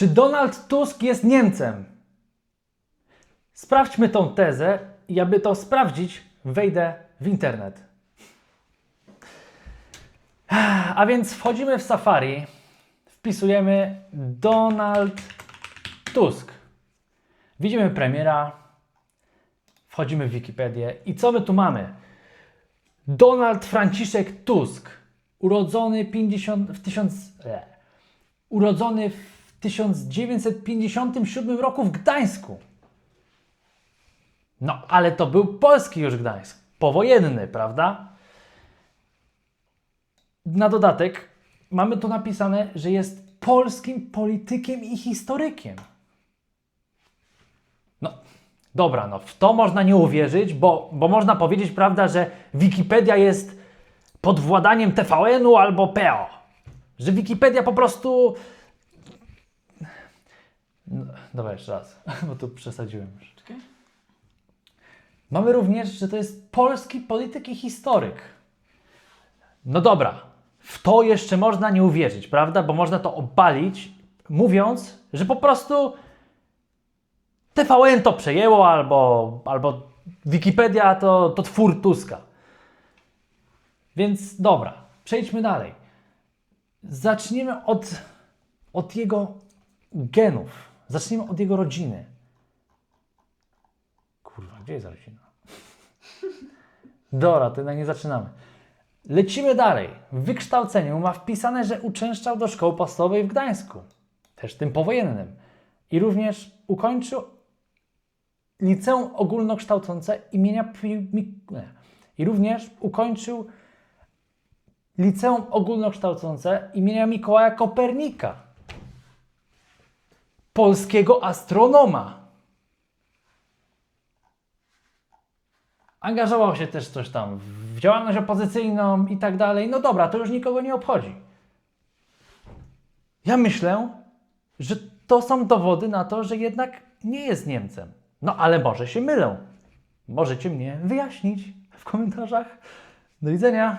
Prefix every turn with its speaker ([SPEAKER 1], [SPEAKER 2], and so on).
[SPEAKER 1] Czy Donald Tusk jest Niemcem? Sprawdźmy tą tezę i aby to sprawdzić, wejdę w internet. A więc wchodzimy w Safari, wpisujemy Donald Tusk. Widzimy premiera, wchodzimy w Wikipedię i co my tu mamy? Donald Franciszek Tusk, urodzony 50, w 1000, e, urodzony w 1957 roku w Gdańsku. No, ale to był polski już Gdańsk, powojenny, prawda? Na dodatek mamy tu napisane, że jest polskim politykiem i historykiem. No, dobra, no w to można nie uwierzyć, bo, bo można powiedzieć, prawda, że Wikipedia jest pod władaniem TVN-u albo PO. Że Wikipedia po prostu... No, dobra, jeszcze raz, bo tu przesadziłem już.
[SPEAKER 2] Czekaj.
[SPEAKER 1] Mamy również, że to jest polski polityk i historyk. No dobra, w to jeszcze można nie uwierzyć, prawda? Bo można to obalić, mówiąc, że po prostu TVN to przejęło, albo, albo Wikipedia to, to twór Tuska. Więc dobra, przejdźmy dalej. Zacznijmy od, od jego genów. Zacznijmy od jego rodziny. Kurwa, gdzie jest rodzina? Dobra, to jednak nie zaczynamy. Lecimy dalej. W wykształceniu ma wpisane, że uczęszczał do szkoły podstawowej w Gdańsku, też tym powojennym. I również ukończył liceum ogólnokształcące imienia. I również ukończył liceum ogólnokształcące imienia Mikołaja Kopernika, polskiego astronoma. Angażował się też coś tam w działalność opozycyjną i tak dalej. No dobra, to już nikogo nie obchodzi. Ja myślę, że to są dowody na to, że jednak nie jest Niemcem. No ale może się mylę. Możecie mnie wyjaśnić w komentarzach. Do widzenia.